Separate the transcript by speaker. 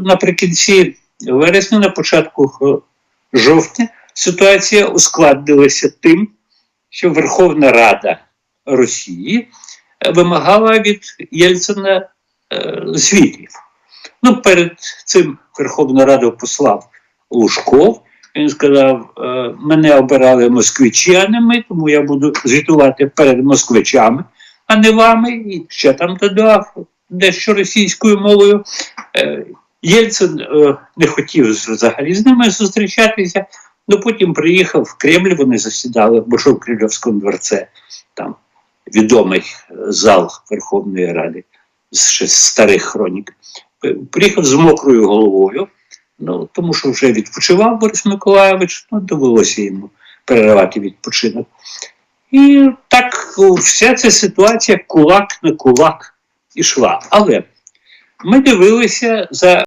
Speaker 1: наприкінці вересня, на початку е, жовтня, ситуація ускладнилася тим, що Верховна Рада Росії е, вимагала від Єльцина е, звітів. Ну, перед цим Верховну Раду послав Лужков. Він сказав: е, мене обирали москвичі, а не ми, тому я буду звітувати перед москвичами, а не вами. І ще там додав дещо російською мовою. Е, Єльцин е, не хотів взагалі з ними зустрічатися. Ну потім приїхав в Кремль, вони засідали в Большому Кремлівському дворце, там відомий е, зал Верховної Ради з старих хронік. Приїхав з мокрою головою, ну, тому що вже відпочивав Борис Миколайович, ну, довелося йому переривати відпочинок. І так вся ця ситуація кулак на кулак ішла. Але ми дивилися за